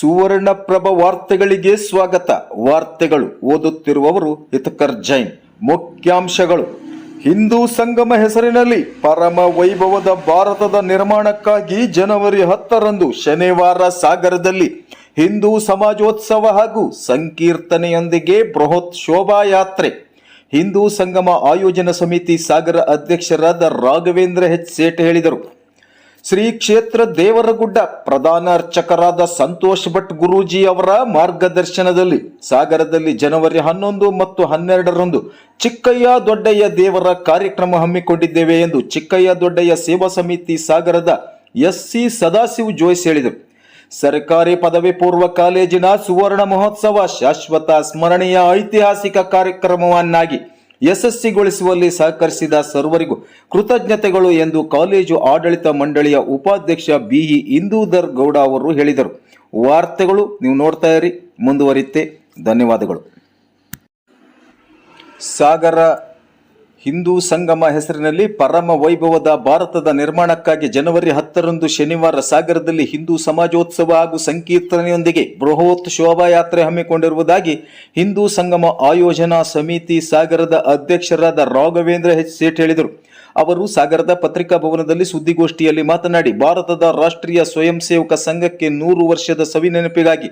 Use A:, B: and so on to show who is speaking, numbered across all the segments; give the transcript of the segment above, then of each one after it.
A: ಸುವರ್ಣಪ್ರಭ ವಾರ್ತೆಗಳಿಗೆ ಸ್ವಾಗತ. ವಾರ್ತೆಗಳು ಓದುತ್ತಿರುವವರು ಹಿತಕರ್ ಜೈನ್. ಮುಖ್ಯಾಂಶಗಳು. ಹಿಂದೂ ಸಂಗಮ ಹೆಸರಿನಲ್ಲಿ ಪರಮ ವೈಭವದ ಭಾರತದ ನಿರ್ಮಾಣಕ್ಕಾಗಿ ಜನವರಿ ಹತ್ತರಂದು ಶನಿವಾರ ಸಾಗರದಲ್ಲಿ ಹಿಂದೂ ಸಮಾಜೋತ್ಸವ ಹಾಗೂ ಸಂಕೀರ್ತನೆಯೊಂದಿಗೆ ಬೃಹತ್ ಶೋಭಾಯಾತ್ರೆ. ಹಿಂದೂ ಸಂಗಮ ಆಯೋಜನಾ ಸಮಿತಿ ಸಾಗರ ಅಧ್ಯಕ್ಷರಾದ ರಾಘವೇಂದ್ರ ಹೆಚ್ ಸೇಠ್ ಹೇಳಿದರು. ಶ್ರೀ ಕ್ಷೇತ್ರ ದೇವರಗುಡ್ಡ ಪ್ರಧಾನ ಅರ್ಚಕರಾದ ಸಂತೋಷ್ ಭಟ್ ಗುರೂಜಿ ಅವರ ಮಾರ್ಗದರ್ಶನದಲ್ಲಿ ಸಾಗರದಲ್ಲಿ ಜನವರಿ ಹನ್ನೊಂದು ಮತ್ತು ಹನ್ನೆರಡರಂದು ಚಿಕ್ಕಯ್ಯ ದೊಡ್ಡಯ್ಯ ದೇವರ ಕಾರ್ಯಕ್ರಮ ಹಮ್ಮಿಕೊಂಡಿದ್ದೇವೆ ಎಂದು ಚಿಕ್ಕಯ್ಯ ದೊಡ್ಡಯ್ಯ ಸೇವಾ ಸಮಿತಿ ಸಾಗರದ ಎಸ್ ಸಿ ಸದಾಶಿವ್ ಜೋಯ್ಸ್ ಹೇಳಿದರು. ಸರ್ಕಾರಿ ಪದವಿ ಪೂರ್ವ ಕಾಲೇಜಿನ ಸುವರ್ಣ ಮಹೋತ್ಸವ ಶಾಶ್ವತ ಸ್ಮರಣೀಯ ಐತಿಹಾಸಿಕ ಕಾರ್ಯಕ್ರಮವನ್ನಾಗಿ ಯಶಸ್ವಿಗೊಳಿಸುವಲ್ಲಿ ಸಹಕರಿಸಿದ ಸರ್ವರಿಗೂ ಕೃತಜ್ಞತೆಗಳು ಎಂದು ಕಾಲೇಜು ಆಡಳಿತ ಮಂಡಳಿಯ ಉಪಾಧ್ಯಕ್ಷ ಬಿಇ ಇಂದೂಧರ್ ಗೌಡ ಅವರು ಹೇಳಿದರು. ವಾರ್ತೆಗಳು ನೀವು ನೋಡ್ತಾ ಇರಿ, ಮುಂದುವರಿಯುತ್ತೆ. ಧನ್ಯವಾದಗಳು. ಸಾಗರ ಹಿಂದೂ ಸಂಗಮ ಹೆಸರಿನಲ್ಲಿ ಪರಮ ವೈಭವದ ಭಾರತದ ನಿರ್ಮಾಣಕ್ಕಾಗಿ ಜನವರಿ ಹತ್ತರಂದು ಶನಿವಾರ ಸಾಗರದಲ್ಲಿ ಹಿಂದೂ ಸಮಾಜೋತ್ಸವ ಹಾಗೂ ಸಂಕೀರ್ತನೆಯೊಂದಿಗೆ ಬೃಹತ್ ಶೋಭಾಯಾತ್ರೆ ಹಮ್ಮಿಕೊಂಡಿರುವುದಾಗಿ ಹಿಂದೂ ಸಂಗಮ ಆಯೋಜನಾ ಸಮಿತಿ ಸಾಗರದ ಅಧ್ಯಕ್ಷರಾದ ರಾಘವೇಂದ್ರ ಎಚ್ ಸೇಠ್ ಹೇಳಿದರು. ಅವರು ಸಾಗರದ ಪತ್ರಿಕಾ ಭವನದಲ್ಲಿ ಸುದ್ದಿಗೋಷ್ಠಿಯಲ್ಲಿ ಮಾತನಾಡಿ ಭಾರತದ ರಾಷ್ಟ್ರೀಯ ಸ್ವಯಂ ಸೇವಕ ಸಂಘಕ್ಕೆ ನೂರು ವರ್ಷದ ಸವಿ ನೆನಪಿಗಾಗಿ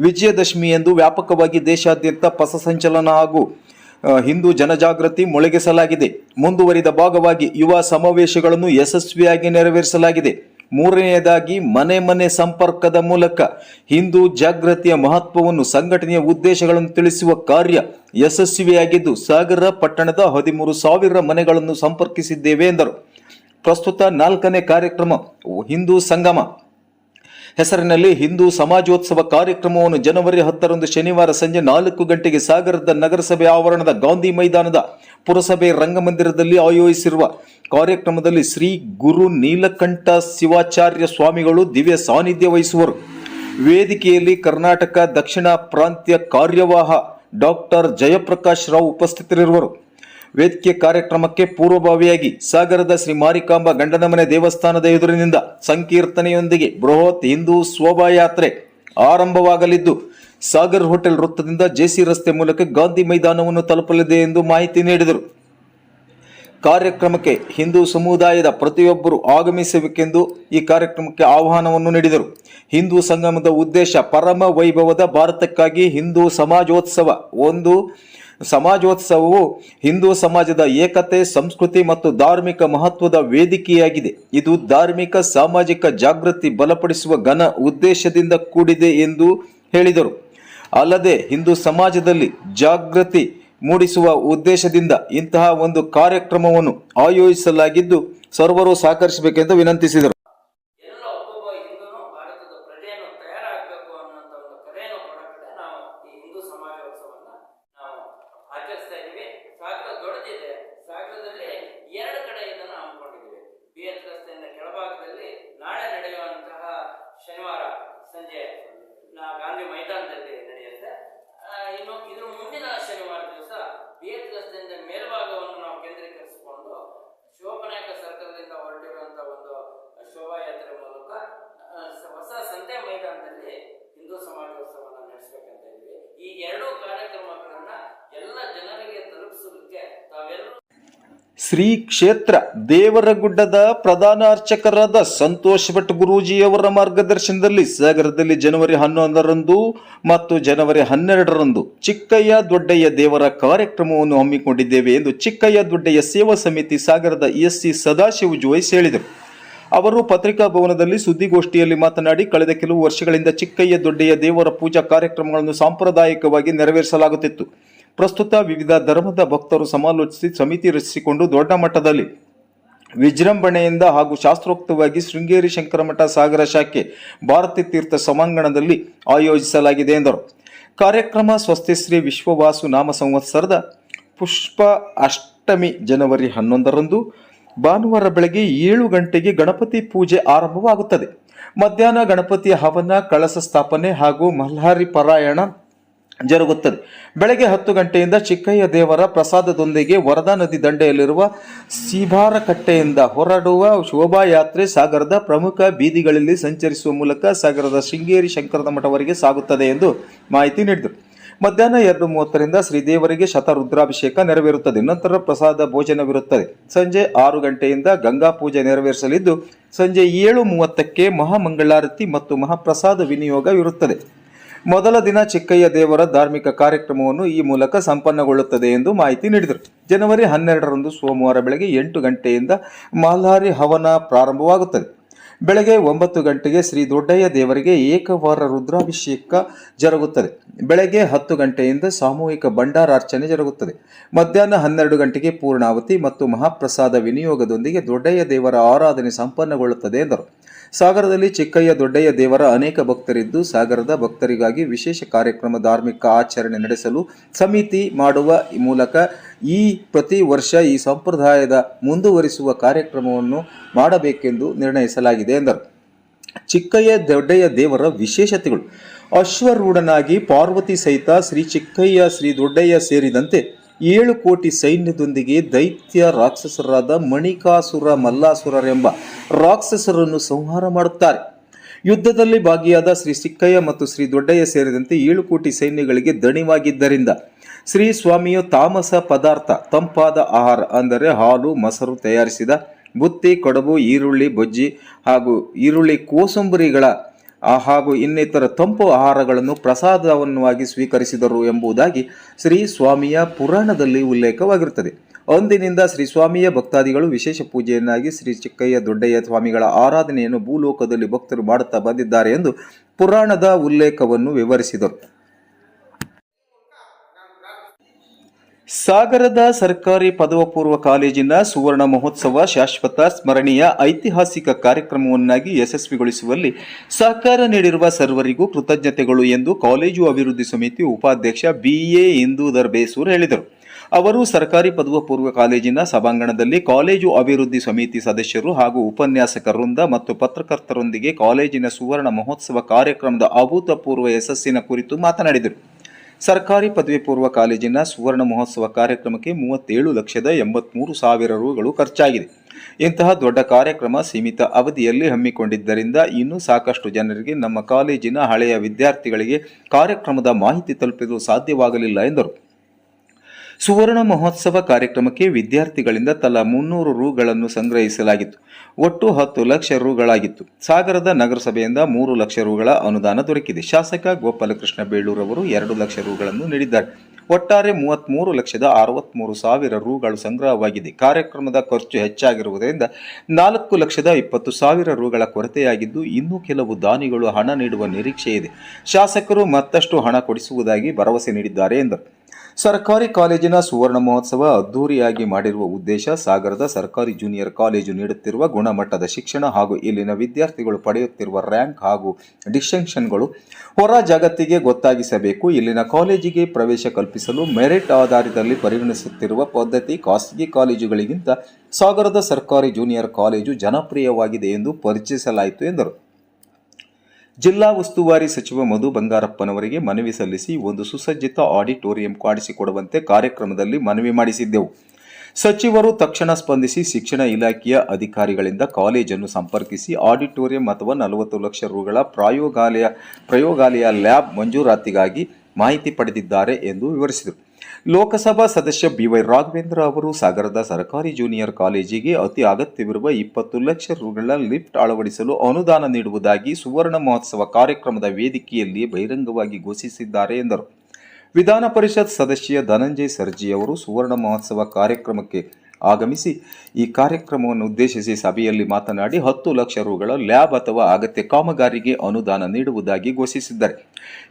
A: ವಿಜಯದಶಮಿ ಎಂದು ವ್ಯಾಪಕವಾಗಿ ದೇಶಾದ್ಯಂತ ಪಥಸಂಚಲನ ಹಾಗೂ ಆ, ಹಿಂದೂ ಜನಜಾಗೃತಿ ಮೊಳಗಿಸಲಾಗಿದೆ. ಮುಂದುವರಿದ ಭಾಗವಾಗಿ ಯುವ ಸಮಾವೇಶಗಳನ್ನು ಯಶಸ್ವಿಯಾಗಿ ನೆರವೇರಿಸಲಾಗಿದೆ. ಮೂರನೆಯದಾಗಿ ಮನೆ ಮನೆ ಸಂಪರ್ಕದ ಮೂಲಕ ಹಿಂದೂ ಜಾಗೃತಿಯ ಮಹತ್ವವನ್ನು ಸಂಘಟನೆಯ ಉದ್ದೇಶಗಳನ್ನು ತಿಳಿಸುವ ಕಾರ್ಯ ಯಶಸ್ವಿಯಾಗಿದ್ದು, ಸಾಗರ ಪಟ್ಟಣದ ಹದಿಮೂರು ಸಾವಿರ ಮನೆಗಳನ್ನು ಸಂಪರ್ಕಿಸಿದ್ದೇವೆ ಎಂದರು. ಪ್ರಸ್ತುತ ನಾಲ್ಕನೇ ಕಾರ್ಯಕ್ರಮ ಹಿಂದೂ ಸಂಗಮ. ಹೆಸರಿನಲ್ಲಿ ಹಿಂದೂ ಸಮಾಜೋತ್ಸವ ಕಾರ್ಯಕ್ರಮವನ್ನು ಜನವರಿ ಹತ್ತರಂದು ಶನಿವಾರ ಸಂಜೆ ನಾಲ್ಕು ಗಂಟೆಗೆ ಸಾಗರದ ನಗರಸಭೆ ಆವರಣದ ಗಾಂಧಿ ಮೈದಾನದ ಪುರಸಭೆ ರಂಗಮಂದಿರದಲ್ಲಿ ಆಯೋಜಿಸಿರುವ ಕಾರ್ಯಕ್ರಮದಲ್ಲಿ ಶ್ರೀ ಗುರು ನೀಲಕಂಠ ಶಿವಾಚಾರ್ಯ ಸ್ವಾಮಿಗಳು ದಿವ್ಯ ಸಾನ್ನಿಧ್ಯ ವಹಿಸುವರು. ವೇದಿಕೆಯಲ್ಲಿ ಕರ್ನಾಟಕ ದಕ್ಷಿಣ ಪ್ರಾಂತ್ಯ ಕಾರ್ಯವಾಹ ಡಾಕ್ಟರ್ ಜಯಪ್ರಕಾಶ್ ರಾವ್ ಉಪಸ್ಥಿತರಿರುವರು. ವೇದಿಕೆ ಕಾರ್ಯಕ್ರಮಕ್ಕೆ ಪೂರ್ವಭಾವಿಯಾಗಿ ಸಾಗರದ ಶ್ರೀ ಮಾರಿಕಾಂಬ ಗಂಡನಮನೆ ದೇವಸ್ಥಾನದ ಎದುರಿನಿಂದ ಸಂಕೀರ್ತನೆಯೊಂದಿಗೆ ಬೃಹತ್ ಹಿಂದೂ ಶೋಭಾಯಾತ್ರೆ ಆರಂಭವಾಗಲಿದ್ದು, ಸಾಗರ್ ಹೋಟೆಲ್ ವೃತ್ತದಿಂದ ಜೆಸಿ ರಸ್ತೆ ಮೂಲಕ ಗಾಂಧಿ ಮೈದಾನವನ್ನು ತಲುಪಲಿದೆ ಎಂದು ಮಾಹಿತಿ ನೀಡಿದರು. ಕಾರ್ಯಕ್ರಮಕ್ಕೆ ಹಿಂದೂ ಸಮುದಾಯದ ಪ್ರತಿಯೊಬ್ಬರು ಆಗಮಿಸಬೇಕೆಂದು ಈ ಕಾರ್ಯಕ್ರಮಕ್ಕೆ ಆಹ್ವಾನವನ್ನು ನೀಡಿದರು. ಹಿಂದೂ ಸಂಗಮದ ಉದ್ದೇಶ ಪರಮ ವೈಭವದ ಭಾರತಕ್ಕಾಗಿ ಹಿಂದೂ ಸಮಾಜೋತ್ಸವ ಒಂದು ಸಮಾಜೋತ್ಸವವು ಹಿಂದೂ ಸಮಾಜದ ಏಕತೆ, ಸಂಸ್ಕೃತಿ ಮತ್ತು ಧಾರ್ಮಿಕ ಮಹತ್ವದ ವೇದಿಕೆಯಾಗಿದೆ. ಇದು ಧಾರ್ಮಿಕ, ಸಾಮಾಜಿಕ ಜಾಗೃತಿ ಬಲಪಡಿಸುವ ಘನ ಉದ್ದೇಶದಿಂದ ಕೂಡಿದೆ ಎಂದು ಹೇಳಿದರು. ಅಲ್ಲದೆ ಹಿಂದೂ ಸಮಾಜದಲ್ಲಿ ಜಾಗೃತಿ ಮೂಡಿಸುವ ಉದ್ದೇಶದಿಂದ ಇಂತಹ ಒಂದು ಕಾರ್ಯಕ್ರಮವನ್ನು ಆಯೋಜಿಸಲಾಗಿದ್ದು, ಸರ್ವರು ಸಹಕರಿಸಬೇಕೆಂದು ವಿನಂತಿಸಿದರು
B: ಎಲ್ಲ ಒಬ್ಬೊಬ್ಬ ಹಿಂದೂನು ಭಾರತದ ಪ್ರಜೆಯನ್ನು ತಯಾರಾಗಬೇಕು ಅನ್ನೋಂಥ ಒಂದು ಕರೆಯನ್ನು ಕೊಡಕ್ಕೆ ನಾವು ಈ ಹಿಂದೂ ಸಮಾಜೋತ್ಸವನ್ನ ನಾವು ಆಚರಿಸ್ತಾ ಇದ್ದೀವಿ ಸಾಗರ ದೊಡ್ಡದಿದೆ ಸಾಗರದಲ್ಲಿ ಎರಡು ಕಡೆ ಇದನ್ನು ಹಮ್ಮಿಕೊಂಡಿದ್ದೀವಿ ಬಿ ಎಚ್ ರಸ್ತೆಯಿಂದ ಕೆಳಭಾಗದಲ್ಲಿ ನಾಳೆ ನಡೆಯುವಂತಹ ಶನಿವಾರ ಸಂಜೆ ನಾ ಗಾಂಧಿ ಮೈದಾನದಲ್ಲಿ ನಡೆಯುತ್ತೆ ಆ, ಇನ್ನು ಇದ್ರ ಮುಂದಿನ ಶನಿವಾರ ದಿವಸ ಬಿ ಎಚ್ ರಸ್ತೆಯಿಂದ ಮೇಲ್ಭಾಗವನ್ನು ನಾವು ಕೇಂದ್ರೀಕರಿಸಿಕೊಂಡು ಶಿವಪನಾಯಕ ಸರ್ಕಾರದಿಂದ ಹೊರಟಿರುವಂತಹ ಒಂದು ಶೋಭಾಯಾತ್ರೆ ಮೂಲಕ ಹೊಸ ಸಂತೆ ಮೈದಾನದಲ್ಲಿ ಹಿಂದೂ ಸಮಾಜೋತ್ಸವನ ನಡೆಸಬೇಕಂತ ಇದ್ವಿ ಈ ಎರಡೂ ಕಾರ್ಯಕ್ರಮಗಳನ್ನ ಎಲ್ಲ ಜನರಿಗೆ ತಲುಪಿಸಲಿಕ್ಕೆ ತಾವೆಲ್ಲರೂ
A: ಶ್ರೀ ಕ್ಷೇತ್ರ ದೇವರಗುಡ್ಡದ ಪ್ರಧಾನ ಅರ್ಚಕರಾದ ಸಂತೋಷ್ ಭಟ್ ಗುರೂಜಿಯವರ ಮಾರ್ಗದರ್ಶನದಲ್ಲಿ ಸಾಗರದಲ್ಲಿ ಜನವರಿ ಹನ್ನೊಂದರಂದು ಮತ್ತು ಜನವರಿ ಹನ್ನೆರಡರಂದು ಚಿಕ್ಕಯ್ಯ ದೊಡ್ಡಯ್ಯ ದೇವರ ಕಾರ್ಯಕ್ರಮವನ್ನು ಹಮ್ಮಿಕೊಂಡಿದ್ದೇವೆ ಎಂದು ಚಿಕ್ಕಯ್ಯ ದೊಡ್ಡಯ್ಯ ಸೇವಾ ಸಮಿತಿ ಸಾಗರದ ಎಸ್ ಸಿ ಸದಾಶಿವ ಜೋಯ್ಸ್ ಹೇಳಿದರು. ಅವರು ಪತ್ರಿಕಾ ಭವನದಲ್ಲಿ ಸುದ್ದಿಗೋಷ್ಠಿಯಲ್ಲಿ ಮಾತನಾಡಿ, ಕಳೆದ ಕೆಲವು ವರ್ಷಗಳಿಂದ ಚಿಕ್ಕಯ್ಯ ದೊಡ್ಡಯ್ಯ ದೇವರ ಪೂಜಾ ಕಾರ್ಯಕ್ರಮಗಳನ್ನು ಸಾಂಪ್ರದಾಯಿಕವಾಗಿ ನೆರವೇರಿಸಲಾಗುತ್ತಿತ್ತು. ಪ್ರಸ್ತುತ ವಿವಿಧ ಧರ್ಮದ ಭಕ್ತರು ಸಮಾಲೋಚಿಸಿ ಸಮಿತಿ ರಚಿಸಿಕೊಂಡು ದೊಡ್ಡ ಮಟ್ಟದಲ್ಲಿ ವಿಜೃಂಭಣೆಯಿಂದ ಹಾಗೂ ಶಾಸ್ತ್ರೋಕ್ತವಾಗಿ ಶೃಂಗೇರಿ ಶಂಕರಮಠ ಸಾಗರ ಶಾಖೆ ಭಾರತಿ ತೀರ್ಥ ಸಭಾಂಗಣದಲ್ಲಿ ಆಯೋಜಿಸಲಾಗಿದೆ ಎಂದರು. ಕಾರ್ಯಕ್ರಮ ಸ್ವಸ್ತಿಶ್ರೀ ವಿಶ್ವವಾಸು ನಾಮ ಸಂವತ್ಸರದ ಪುಷ್ಪ ಅಷ್ಟಮಿ ಜನವರಿ ಹನ್ನೊಂದರಂದು ಭಾನುವಾರ ಬೆಳಗ್ಗೆ ಏಳು ಗಂಟೆಗೆ ಗಣಪತಿ ಪೂಜೆ ಆರಂಭವಾಗುತ್ತದೆ. ಮಧ್ಯಾಹ್ನ ಗಣಪತಿ ಹವನ, ಕಳಸ ಸ್ಥಾಪನೆ ಹಾಗೂ ಮಲ್ಹಾರಿ ಪಾರಾಯಣ ಜರುಗುತ್ತದೆ. ಬೆಳಗ್ಗೆ ಹತ್ತು ಗಂಟೆಯಿಂದ ಚಿಕ್ಕಯ್ಯ ದೇವರ ಪ್ರಸಾದದೊಂದಿಗೆ ವರದಾ ನದಿ ದಂಡೆಯಲ್ಲಿರುವ ಸೀಬಾರಕಟ್ಟೆಯಿಂದ ಹೊರಡುವ ಶೋಭಾಯಾತ್ರೆ ಸಾಗರದ ಪ್ರಮುಖ ಬೀದಿಗಳಲ್ಲಿ ಸಂಚರಿಸುವ ಮೂಲಕ ಸಾಗರದ ಶೃಂಗೇರಿ ಶಂಕರದ ಮಠವರೆಗೆ ಸಾಗುತ್ತದೆ ಎಂದು ಮಾಹಿತಿ ನೀಡಿದರು. ಮಧ್ಯಾಹ್ನ ಎರಡು ಮೂವತ್ತರಿಂದ ಶ್ರೀದೇವರಿಗೆ ಶತರುದ್ರಾಭಿಷೇಕ ನೆರವೇರುತ್ತದೆ. ನಂತರ ಪ್ರಸಾದ ಭೋಜನವಿರುತ್ತದೆ ಸಂಜೆ ಆರು ಗಂಟೆಯಿಂದ ಗಂಗಾ ಪೂಜೆ ನೆರವೇರಿಸಲಿದ್ದು, ಸಂಜೆ ಏಳು ಮೂವತ್ತಕ್ಕೆ ಮಹಾಮಂಗಳಾರತಿ ಮತ್ತು ಮಹಾಪ್ರಸಾದ ವಿನಿಯೋಗ ಇರುತ್ತದೆ. ಮೊದಲ ದಿನ ಚಿಕ್ಕಯ್ಯ ದೇವರ ಧಾರ್ಮಿಕ ಕಾರ್ಯಕ್ರಮವನ್ನು ಈ ಮೂಲಕ ಸಂಪನ್ನಗೊಳ್ಳುತ್ತದೆ ಎಂದು ಮಾಹಿತಿ ನೀಡಿದರು. ಜನವರಿ ಹನ್ನೆರಡರಂದು ಸೋಮವಾರ ಬೆಳಗ್ಗೆ ಎಂಟು ಗಂಟೆಯಿಂದ ಮಾಲಾರಿ ಹವನ ಪ್ರಾರಂಭವಾಗುತ್ತದೆ. ಬೆಳಗ್ಗೆ ಒಂಬತ್ತು ಗಂಟೆಗೆ ಶ್ರೀ ದೊಡ್ಡಯ್ಯ ದೇವರಿಗೆ ಏಕವಾರ ರುದ್ರಾಭಿಷೇಕ ಜರುಗುತ್ತದೆ. ಬೆಳಗ್ಗೆ ಹತ್ತು ಗಂಟೆಯಿಂದ ಸಾಮೂಹಿಕ ಭಂಡಾರಾರ್ಚನೆ ಜರುಗುತ್ತದೆ. ಮಧ್ಯಾಹ್ನ ಹನ್ನೆರಡು ಗಂಟೆಗೆ ಪೂರ್ಣಾವತಿ ಮತ್ತು ಮಹಾಪ್ರಸಾದ ವಿನಿಯೋಗದೊಂದಿಗೆ ದೊಡ್ಡಯ್ಯ ದೇವರ ಆರಾಧನೆ ಸಂಪನ್ನಗೊಳ್ಳುತ್ತದೆ ಎಂದರು. ಸಾಗರದಲ್ಲಿ ಚಿಕ್ಕಯ್ಯ ದೊಡ್ಡಯ್ಯ ದೇವರ ಅನೇಕ ಭಕ್ತರಿದ್ದು ಸಾಗರದ ಭಕ್ತರಿಗಾಗಿ ವಿಶೇಷ ಕಾರ್ಯಕ್ರಮ ಧಾರ್ಮಿಕ ಆಚರಣೆ ನಡೆಸಲು ಸಮಿತಿ ಮಾಡುವ ಮೂಲಕ ಈ ಪ್ರತಿ ವರ್ಷ ಈ ಸಂಪ್ರದಾಯದ ಮುಂದುವರಿಸುವ ಕಾರ್ಯಕ್ರಮವನ್ನು ಮಾಡಬೇಕೆಂದು ನಿರ್ಣಯಿಸಲಾಗಿದೆ ಎಂದರು. ಚಿಕ್ಕಯ್ಯ ದೊಡ್ಡಯ್ಯ ದೇವರ ವಿಶೇಷತೆಗಳು. ಅಶ್ವರೂಢನಾಗಿ ಪಾರ್ವತಿ ಸಹಿತ ಶ್ರೀ ಚಿಕ್ಕಯ್ಯ, ಶ್ರೀ ದೊಡ್ಡಯ್ಯ ಸೇರಿದಂತೆ ಏಳು ಕೋಟಿ ಸೈನ್ಯದೊಂದಿಗೆ ದೈತ್ಯ ರಾಕ್ಷಸರಾದ ಮಣಿಕಾಸುರ ಮಲ್ಲಾಸುರರೆಂಬ ರಾಕ್ಷಸರನ್ನು ಸಂಹಾರ ಮಾಡುತ್ತಾರೆ. ಯುದ್ಧದಲ್ಲಿ ಭಾಗಿಯಾದ ಶ್ರೀ ಸಿಕ್ಕಯ್ಯ ಮತ್ತು ಶ್ರೀ ದೊಡ್ಡಯ್ಯ ಸೇರಿದಂತೆ ಏಳು ಕೋಟಿ ಸೈನ್ಯಗಳಿಗೆ ದಣಿವಾಗಿದ್ದರಿಂದ ಶ್ರೀ ಸ್ವಾಮಿಯು ತಾಮಸ ಪದಾರ್ಥ, ತಂಪಾದ ಆಹಾರ ಅಂದರೆ ಹಾಲು, ಮೊಸರು ತಯಾರಿಸಿದ ಬುತ್ತಿ ಕೊಡಬು, ಈರುಳ್ಳಿ, ಬೊಜ್ಜಿ ಹಾಗೂ ಈರುಳ್ಳಿ ಕೋಸಂಬರಿಗಳ ಹಾಗೂ ಇನ್ನಿತರ ತಂಪು ಆಹಾರಗಳನ್ನು ಪ್ರಸಾದವನ್ನಾಗಿ ಸ್ವೀಕರಿಸಿದರು ಎಂಬುದಾಗಿ ಶ್ರೀ ಸ್ವಾಮಿಯ ಪುರಾಣದಲ್ಲಿ ಉಲ್ಲೇಖವಾಗಿರುತ್ತದೆ. ಅಂದಿನಿಂದ ಶ್ರೀ ಸ್ವಾಮಿಯ ಭಕ್ತಾದಿಗಳು ವಿಶೇಷ ಪೂಜೆಯನ್ನಾಗಿ ಶ್ರೀ ಚಿಕ್ಕಯ್ಯ ದೊಡ್ಡಯ್ಯ ಸ್ವಾಮಿಗಳ ಆರಾಧನೆಯನ್ನು ಭೂಲೋಕದಲ್ಲಿ ಭಕ್ತರು ಮಾಡುತ್ತಾ ಬಂದಿದ್ದಾರೆ ಎಂದು ಪುರಾಣದ ಉಲ್ಲೇಖವನ್ನು ವಿವರಿಸಿದರು. ಸಾಗರದ ಸರ್ಕಾರಿ ಪದವ ಪೂರ್ವ ಕಾಲೇಜಿನ ಸುವರ್ಣ ಮಹೋತ್ಸವ ಶಾಶ್ವತ ಸ್ಮರಣೀಯ ಐತಿಹಾಸಿಕ ಕಾರ್ಯಕ್ರಮವನ್ನಾಗಿ ಯಶಸ್ವಿಗೊಳಿಸುವಲ್ಲಿ ಸಹಕಾರ ನೀಡಿರುವ ಸರ್ವರಿಗೂ ಕೃತಜ್ಞತೆಗಳು ಎಂದು ಕಾಲೇಜು ಅಭಿವೃದ್ಧಿ ಸಮಿತಿ ಉಪಾಧ್ಯಕ್ಷ ಬಿಎ ಇಂದೂಧರ್ ಬೇಸೂರ್ ಹೇಳಿದರು. ಅವರು ಸರ್ಕಾರಿ ಪದವ ಪೂರ್ವ ಕಾಲೇಜಿನ ಸಭಾಂಗಣದಲ್ಲಿ ಕಾಲೇಜು ಅಭಿವೃದ್ಧಿ ಸಮಿತಿ ಸದಸ್ಯರು ಹಾಗೂ ಉಪನ್ಯಾಸಕ ವೃಂದ ಮತ್ತು ಪತ್ರಕರ್ತರೊಂದಿಗೆ ಕಾಲೇಜಿನ ಸುವರ್ಣ ಮಹೋತ್ಸವ ಕಾರ್ಯಕ್ರಮದ ಅಭೂತಪೂರ್ವ ಯಶಸ್ಸಿನ ಕುರಿತು ಮಾತನಾಡಿದರು. ಸರ್ಕಾರಿ ಪದವಿ ಪೂರ್ವ ಕಾಲೇಜಿನ ಸುವರ್ಣ ಮಹೋತ್ಸವ ಕಾರ್ಯಕ್ರಮಕ್ಕೆ ಮೂವತ್ತೇಳು ಲಕ್ಷದ ಎಂಬತ್ಮೂರು ಸಾವಿರ ರುಗಳು ಖರ್ಚಾಗಿದೆ. ಇಂತಹ ದೊಡ್ಡ ಕಾರ್ಯಕ್ರಮ ಸೀಮಿತ ಅವಧಿಯಲ್ಲಿ ಹಮ್ಮಿಕೊಂಡಿದ್ದರಿಂದ ಇನ್ನೂ ಸಾಕಷ್ಟು ಜನರಿಗೆ ನಮ್ಮ ಕಾಲೇಜಿನ ಹಳೆಯ ವಿದ್ಯಾರ್ಥಿಗಳಿಗೆ ಕಾರ್ಯಕ್ರಮದ ಮಾಹಿತಿ ತಲುಪಲು ಸಾಧ್ಯವಾಗಲಿಲ್ಲ ಎಂದರು. ಸುವರ್ಣ ಮಹೋತ್ಸವ ಕಾರ್ಯಕ್ರಮಕ್ಕೆ ವಿದ್ಯಾರ್ಥಿಗಳಿಂದ ತಲಾ ಮುನ್ನೂರು ರುಗಳನ್ನು ಸಂಗ್ರಹಿಸಲಾಗಿತ್ತು. ಒಟ್ಟು ಹತ್ತು ಲಕ್ಷ ರುಗಳಾಗಿತ್ತು. ಸಾಗರದ ನಗರಸಭೆಯಿಂದ ಮೂರು ಲಕ್ಷ ರುಗಳ ಅನುದಾನ ದೊರಕಿದೆ. ಶಾಸಕ ಗೋಪಾಲಕೃಷ್ಣ ಬೇಳೂರವರು ಎರಡು ಲಕ್ಷ ರುಗಳನ್ನು ನೀಡಿದ್ದಾರೆ. ಒಟ್ಟಾರೆ ಮೂವತ್ತ್ಮೂರು ಲಕ್ಷದ ಅರವತ್ತ್ಮೂರು ಸಾವಿರ ರುಗಳು ಸಂಗ್ರಹವಾಗಿದೆ. ಕಾರ್ಯಕ್ರಮದ ಖರ್ಚು ಹೆಚ್ಚಾಗಿರುವುದರಿಂದ ನಾಲ್ಕು ಲಕ್ಷದ ಇಪ್ಪತ್ತು ಸಾವಿರ ರುಗಳ ಕೊರತೆಯಾಗಿದ್ದು, ಇನ್ನೂ ಕೆಲವು ದಾನಿಗಳು ಹಣ ನೀಡುವ ನಿರೀಕ್ಷೆ ಇದೆ ಶಾಸಕರು ಮತ್ತಷ್ಟು ಹಣ ಕೊಡಿಸುವುದಾಗಿ ಭರವಸೆ ನೀಡಿದ್ದಾರೆ ಎಂದರು. ಸರ್ಕಾರಿ ಕಾಲೇಜಿನ ಸುವರ್ಣ ಮಹೋತ್ಸವ ಅದ್ದೂರಿಯಾಗಿ ಮಾಡಿರುವ ಉದ್ದೇಶ ಸಾಗರದ ಸರ್ಕಾರಿ ಜೂನಿಯರ್ ಕಾಲೇಜು ನೀಡುತ್ತಿರುವ ಗುಣಮಟ್ಟದ ಶಿಕ್ಷಣ ಹಾಗೂ ಇಲ್ಲಿನ ವಿದ್ಯಾರ್ಥಿಗಳು ಪಡೆಯುತ್ತಿರುವ ರ್ಯಾಂಕ್ ಹಾಗೂ ಡಿಸ್ಟಿಂಕ್ಷನ್ಗಳು ಹೊರ ಜಗತ್ತಿಗೆ ಗೊತ್ತಾಗಿಸಬೇಕು. ಇಲ್ಲಿನ ಕಾಲೇಜಿಗೆ ಪ್ರವೇಶ ಕಲ್ಪಿಸಲು ಮೆರಿಟ್ ಆಧಾರದಲ್ಲಿ ಪರಿಗಣಿಸುತ್ತಿರುವ ಪದ್ಧತಿ ಖಾಸಗಿ ಕಾಲೇಜುಗಳಿಗಿಂತ ಸಾಗರದ ಸರ್ಕಾರಿ ಜೂನಿಯರ್ ಕಾಲೇಜು ಜನಪ್ರಿಯವಾಗಿದೆ ಎಂದು ಪರಿಚಯಿಸಲಾಯಿತು ಎಂದರು. ಜಿಲ್ಲಾ ಉಸ್ತುವಾರಿ ಸಚಿವ ಮಧು ಬಂಗಾರಪ್ಪನವರಿಗೆ ಮನವಿ ಸಲ್ಲಿಸಿ ಒಂದು ಸುಸಜ್ಜಿತ ಆಡಿಟೋರಿಯಂ ಕಾಣಿಸಿಕೊಡುವಂತೆ ಕಾರ್ಯಕ್ರಮದಲ್ಲಿ ಮನವಿ ಮಾಡಿಸಿದ್ದೆವು. ಸಚಿವರು ತಕ್ಷಣ ಸ್ಪಂದಿಸಿ ಶಿಕ್ಷಣ ಇಲಾಖೆಯ ಅಧಿಕಾರಿಗಳಿಂದ ಕಾಲೇಜನ್ನು ಸಂಪರ್ಕಿಸಿ ಆಡಿಟೋರಿಯಂ ಅಥವಾ ನಲವತ್ತು ಲಕ್ಷ ರುಗಳ ಪ್ರಯೋಗಾಲಯ ಪ್ರಯೋಗಾಲಯ ಲ್ಯಾಬ್ ಮಂಜೂರಾತಿಗಾಗಿ ಮಾಹಿತಿ ಪಡೆದಿದ್ದಾರೆ ಎಂದು ವಿವರಿಸಿದರು. ಲೋಕಸಭಾ ಸದಸ್ಯ ಬಿವೈ ರಾಘವೇಂದ್ರ ಅವರು ಸಾಗರದ ಸರ್ಕಾರಿ ಜೂನಿಯರ್ ಕಾಲೇಜಿಗೆ ಅತಿ ಅಗತ್ಯವಿರುವ ಇಪ್ಪತ್ತು ಲಕ್ಷ ರುಗಳ ಲಿಫ್ಟ್ ಅಳವಡಿಸಲು ಅನುದಾನ ನೀಡುವುದಾಗಿ ಸುವರ್ಣ ಮಹೋತ್ಸವ ಕಾರ್ಯಕ್ರಮದ ವೇದಿಕೆಯಲ್ಲಿ ಬಹಿರಂಗವಾಗಿ ಘೋಷಿಸಿದ್ದಾರೆ ಎಂದರು. ವಿಧಾನ ಪರಿಷತ್ ಸದಸ್ಯ ಧನಂಜಯ್ ಸರ್ಜಿ ಅವರು ಸುವರ್ಣ ಮಹೋತ್ಸವ ಕಾರ್ಯಕ್ರಮಕ್ಕೆ ಆಗಮಿಸಿ ಈ ಕಾರ್ಯಕ್ರಮವನ್ನು ಉದ್ದೇಶಿಸಿ ಸಭೆಯಲ್ಲಿ ಮಾತನಾಡಿ ಹತ್ತು ಲಕ್ಷ ರುಗಳ ಲ್ಯಾಬ್ ಅಥವಾ ಅಗತ್ಯ ಕಾಮಗಾರಿಗೆ ಅನುದಾನ ನೀಡುವುದಾಗಿ ಘೋಷಿಸಿದ್ದಾರೆ.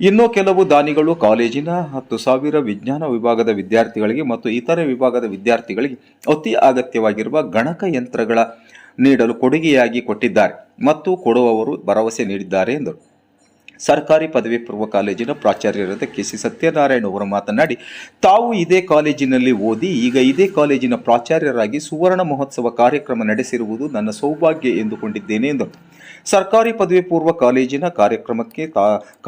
A: ಇನ್ನು ಕೆಲವು ದಾನಿಗಳು ಕಾಲೇಜಿನ ಹತ್ತು ಸಾವಿರ ವಿಜ್ಞಾನ ವಿಭಾಗದ ವಿದ್ಯಾರ್ಥಿಗಳಿಗೆ ಮತ್ತು ಇತರೆ ವಿಭಾಗದ ವಿದ್ಯಾರ್ಥಿಗಳಿಗೆ ಅತಿ ಅಗತ್ಯವಾಗಿರುವ ಗಣಕ ಯಂತ್ರಗಳ ನೀಡಲು ಕೊಡುಗೆಯಾಗಿ ಕೊಟ್ಟಿದ್ದಾರೆ ಮತ್ತು ಕೊಡುವವರು ಭರವಸೆ ನೀಡಿದ್ದಾರೆ ಎಂದರು. ಸರ್ಕಾರಿ ಪದವಿ ಪೂರ್ವ ಕಾಲೇಜಿನ ಪ್ರಾಚಾರ್ಯರಾದ ಕೆ ಸಿ ಸತ್ಯನಾರಾಯಣ ಅವರು ಮಾತನಾಡಿ, ತಾವು ಇದೇ ಕಾಲೇಜಿನಲ್ಲಿ ಓದಿ, ಈಗ ಇದೇ ಕಾಲೇಜಿನ ಪ್ರಾಚಾರ್ಯರಾಗಿ ಸುವರ್ಣ ಮಹೋತ್ಸವ ಕಾರ್ಯಕ್ರಮ ನಡೆಸಿರುವುದು ನನ್ನ ಸೌಭಾಗ್ಯ ಎಂದುಕೊಂಡಿದ್ದೇನೆ ಎಂದರು. ಸರ್ಕಾರಿ ಪದವಿ ಪೂರ್ವ ಕಾಲೇಜಿನ ಕಾರ್ಯಕ್ರಮಕ್ಕೆ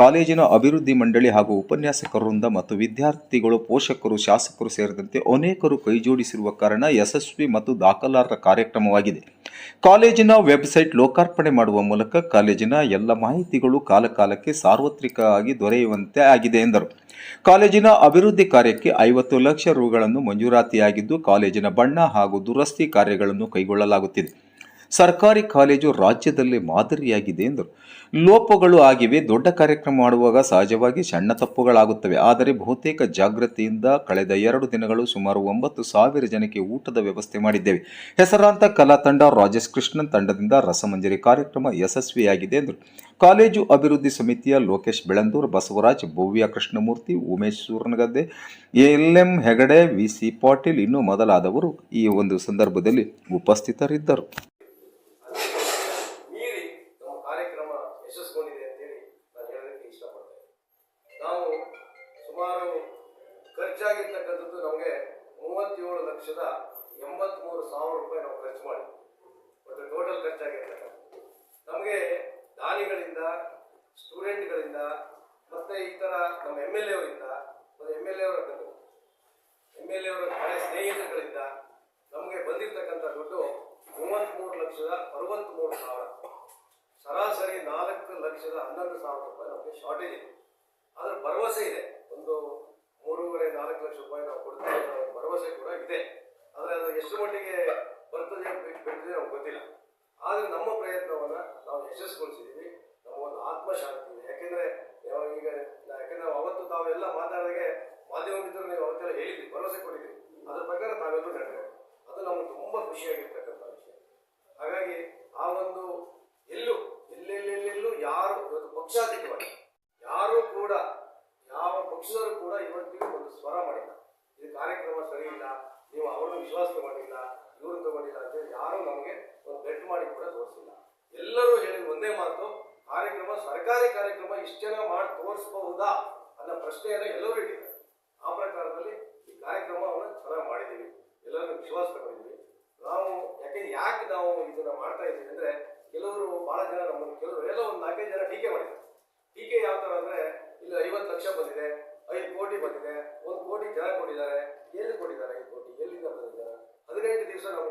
A: ಕಾಲೇಜಿನ ಅಭಿವೃದ್ಧಿ ಮಂಡಳಿ ಹಾಗೂ ಉಪನ್ಯಾಸಕರಿಂದ ಮತ್ತು ವಿದ್ಯಾರ್ಥಿಗಳು, ಪೋಷಕರು, ಶಾಸಕರು ಸೇರಿದಂತೆ ಅನೇಕರು ಕೈಜೋಡಿಸಿರುವ ಕಾರಣ ಯಶಸ್ವಿ ಮತ್ತು ದಾಖಲಾರ್ಹ ಕಾರ್ಯಕ್ರಮವಾಗಿದೆ. ಕಾಲೇಜಿನ ವೆಬ್ಸೈಟ್ ಲೋಕಾರ್ಪಣೆ ಮಾಡುವ ಮೂಲಕ ಕಾಲೇಜಿನ ಎಲ್ಲ ಮಾಹಿತಿಗಳು ಕಾಲಕಾಲಕ್ಕೆ ಸಾರ್ವತ್ರಿಕವಾಗಿ ದೊರೆಯುವಂತೆ ಆಗಿದೆ ಎಂದರು. ಕಾಲೇಜಿನ ಅಭಿವೃದ್ಧಿ ಕಾರ್ಯಕ್ಕೆ ಐವತ್ತು ಲಕ್ಷ ರುಗಳನ್ನು ಮಂಜೂರಾತಿಯಾಗಿದ್ದು, ಕಾಲೇಜಿನ ಬಣ್ಣ ಹಾಗೂ ದುರಸ್ತಿ ಕಾರ್ಯಗಳನ್ನು ಕೈಗೊಳ್ಳಲಾಗುತ್ತಿದೆ. ಸರ್ಕಾರಿ ಕಾಲೇಜು ರಾಜ್ಯದಲ್ಲಿ ಮಾದರಿಯಾಗಿದೆ ಎಂದರು. ಲೋಪಗಳು ಆಗಿವೆ, ದೊಡ್ಡ ಕಾರ್ಯಕ್ರಮ ಮಾಡುವಾಗ ಸಹಜವಾಗಿ ಸಣ್ಣ ತಪ್ಪುಗಳಾಗುತ್ತವೆ. ಆದರೆ ಬಹುತೇಕ ಜಾಗೃತಿಯಿಂದ ಕಳೆದ ಎರಡು ದಿನಗಳು ಸುಮಾರು ಒಂಬತ್ತು ಸಾವಿರ ಜನಕ್ಕೆ ಊಟದ ವ್ಯವಸ್ಥೆ ಮಾಡಿದ್ದೇವೆ. ಹೆಸರಾಂತ ಕಲಾ ತಂಡ ರಾಜೇಶ್ ಕೃಷ್ಣನ್ ತಂಡದಿಂದ ರಸಮಂಜರಿ ಕಾರ್ಯಕ್ರಮ ಯಶಸ್ವಿಯಾಗಿದೆ ಎಂದರು. ಕಾಲೇಜು ಅಭಿವೃದ್ಧಿ ಸಮಿತಿಯ Lokesh Belandur, Basavaraj Bhavya Krishnamurthy, Umesh Surnagadde L M Hegde, V C Patil ಇನ್ನೂ ಮೊದಲಾದವರು ಈ ಒಂದು ಸಂದರ್ಭದಲ್ಲಿ ಉಪಸ್ಥಿತರಿದ್ದರು.
C: ಖರ್ಚು ಮಾಡಿ ಮತ್ತು ಟೋಟಲ್ ಖರ್ಚಾಗಿರ್ತಕ್ಕ ನಮಗೆ ದಾನಿಗಳಿಂದ ಸ್ಟೂಡೆಂಟ್ಗಳಿಂದ ಮತ್ತು ಈ ಥರ ನಮ್ಮ ಎಂ ಎಲ್ ಎ ಅವರಿಂದ ಮತ್ತು ಎಂ ಎಲ್ ಎ ಅವರ ಎಂ ಎಲ್ ಎ ಅವರ ಸ್ನೇಹಿತರುಗಳಿಂದ ನಮಗೆ ಬಂದಿರತಕ್ಕಂಥ ದುಡ್ಡು ಮೂವತ್ತ್ಮೂರು ಲಕ್ಷದ ಅರವತ್ತ್ಮೂರು ಸಾವಿರ. ಸರಾಸರಿ ನಾಲ್ಕು ಲಕ್ಷದ ಹನ್ನೊಂದು ಸಾವಿರ ರೂಪಾಯಿ ನಮಗೆ ಶಾರ್ಟೇಜ್ ಇದೆ. ಅದರ ಭರವಸೆ ಇದೆ. ಒಂದು ಮೂರುವರೆ ನಾಲ್ಕು ಲಕ್ಷ ರೂಪಾಯಿ ನಾವು ಕೊಡ್ತೇವೆ ಅನ್ನೋ ಭರವಸೆ ಕೂಡ ಇದೆ. ಆದರೆ ಅದು ಎಷ್ಟು ಮಟ್ಟಿಗೆ ಬರ್ತದೆ ಬಿಡ್ತದೆ ನಮ್ಗೆ ಗೊತ್ತಿಲ್ಲ. ಆದರೆ ನಮ್ಮ ಪ್ರಯತ್ನವನ್ನು ನಾವು ಯಶಸ್ವಿಗೊಳಿಸಿದ್ದೀವಿ ಒಂದು ಆತ್ಮಶಾಂತಿ ಇದೆ. ಯಾಕೆಂದರೆ ಈಗ, ಯಾಕೆಂದರೆ ಅವತ್ತು ತಾವೆಲ್ಲ ಮಾತಾಡಿದಾಗೆ ಮಾಧ್ಯಮ ನೀವು ಅವತ್ತೆಲ್ಲ ಹೇಳಿದ್ವಿ ಭರವಸೆ ಕೊಟ್ಟಿದ್ರಿ. ಅದ್ರ ಪ್ರಕಾರ ತಾವೆಲ್ಲರೂ ನಡೆದಿದೆ ಅದು ನಮ್ಗೆ ತುಂಬ ಖುಷಿಯಾಗಿರ್ತಕ್ಕಂಥ ವಿಷಯ. ಹಾಗಾಗಿ ಆ ಒಂದು ಎಲ್ಲೂ, ಎಲ್ಲೆಲ್ಲೆಲ್ಲೆಲ್ಲೂ ಯಾರು ಇವತ್ತು ಪಕ್ಷಾತೀತವಾಗಿ ಯಾರೂ ಕೂಡ, ಯಾವ ಪಕ್ಷದವರು ಕೂಡ ಇವತ್ತಿಗೂ ಒಂದು ಸ್ವರ ಮಾಡಿಲ್ಲ. ಇದು ಕಾರ್ಯಕ್ರಮ ಸರಿ ಇಲ್ಲ, ನೀವು ಅವರನ್ನು ವಿಶ್ವಾಸ ತಗೊಂಡಿಲ್ಲ ಇವ್ರನ್ನ ತಗೊಂಡಿಲ್ಲ ಅಂತೇಳಿ ಯಾರೂ ನಮಗೆ ಒಂದು ಬೆಟ್ ಮಾಡಿ ಕೂಡ ತೋರಿಸಿಲ್ಲ. ಎಲ್ಲರೂ ಹೇಳಿದ ಒಂದೇ ಮಾತು, ಕಾರ್ಯಕ್ರಮ, ಸರ್ಕಾರಿ ಕಾರ್ಯಕ್ರಮ ಇಷ್ಟು ಜನ ಮಾಡಿ ತೋರಿಸಬಹುದಾ ಅನ್ನೋ ಪ್ರಶ್ನೆಯನ್ನು ಎಲ್ಲರೂ ಇಟ್ಟಿದ್ದಾರೆ. ಆ ಪ್ರಕಾರದಲ್ಲಿ ಈ ಕಾರ್ಯಕ್ರಮವನ್ನು ಚೆನ್ನಾಗಿ ಮಾಡಿದ್ದೀವಿ. ಎಲ್ಲರೂ ವಿಶ್ವಾಸ ತಗೊಂಡಿದ್ದೀವಿ. ನಾವು ಯಾಕೆ ಯಾಕೆ ನಾವು ಇದನ್ನ ಮಾಡ್ತಾ ಇದ್ದೀವಿ ಅಂದ್ರೆ ಕೆಲವರು ಬಹಳ ಜನ ನಮ್ಮನ್ನು ಕೆಲವರು ಎಲ್ಲ ಒಂದು ನಾಲ್ಕೈದು ಜನ ಟೀಕೆ ಮಾಡಿದ್ದಾರೆ. ಟೀಕೆ ಯಾವ ಥರ ಅಂದ್ರೆ ಇಲ್ಲಿ ಐವತ್ತು ಲಕ್ಷ ಬಂದಿದೆ, ಐದು ಕೋಟಿ ಬಂದಿದೆ, ಒಂದು ಕೋಟಿ ಜನ ಕೊಟ್ಟಿದ್ದಾರೆ. ಎಲ್ಲಿ ಕೊಟ್ಟಿದ್ದಾರೆ ಐದು ಕೋಟಿ? ಎಲ್ಲಿಂದ ಬಂದಿದ್ದಾರೆ? ಹದಿನೆಂಟು ದಿವಸ ನಾವು